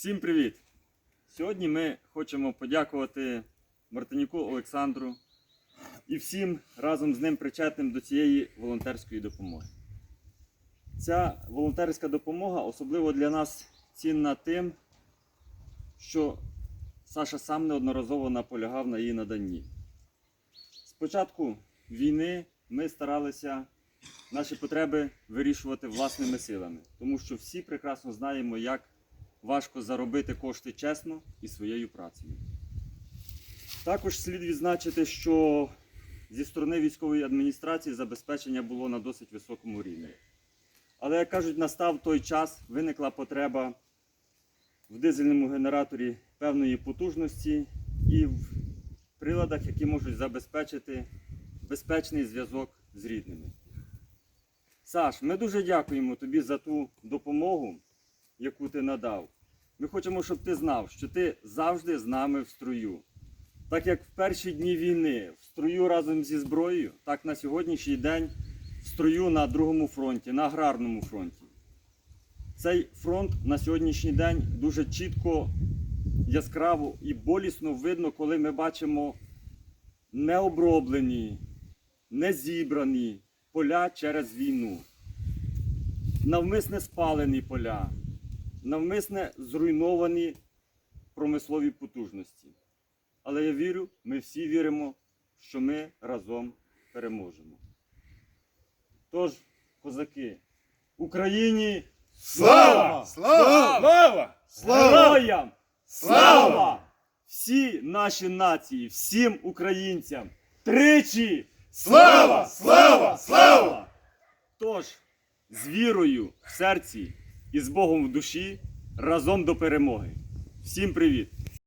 Всім привіт! Сьогодні ми хочемо подякувати Мартинюку Олександру і всім разом з ним причетним до цієї волонтерської допомоги. Ця волонтерська допомога особливо для нас цінна тим, що Саша сам неодноразово наполягав на її наданні. З початку війни ми старалися наші потреби вирішувати власними силами, тому що всі прекрасно знаємо, як важко заробити кошти чесно і своєю працею. Також слід відзначити, що зі сторони військової адміністрації забезпечення було на досить високому рівні. Але, як кажуть, настав той час, виникла потреба в дизельному генераторі певної потужності і в приладах, які можуть забезпечити безпечний зв'язок з рідними. Саш, ми дуже дякуємо тобі за ту допомогу, яку ти надав. Ми хочемо, щоб ти знав, що ти завжди з нами в строю. Так як в перші дні війни в строю разом зі зброєю, так на сьогоднішній день в строю на другому фронті, на аграрному фронті. Цей фронт на сьогоднішній день дуже чітко, яскраво і болісно видно, коли ми бачимо необроблені, незібрані поля через війну, навмисне спалені поля, навмисне зруйновані промислові потужності. Але я вірю, ми всі віримо, що ми разом переможемо. Тож, козаки, Україні Слава! Слава! Слава! Героям! Слава! Всі наші нації, всім українцям! Тричі! Слава! Слава! Слава! Тож, з вірою в серці і з Богом в душі разом до перемоги. Всім привіт!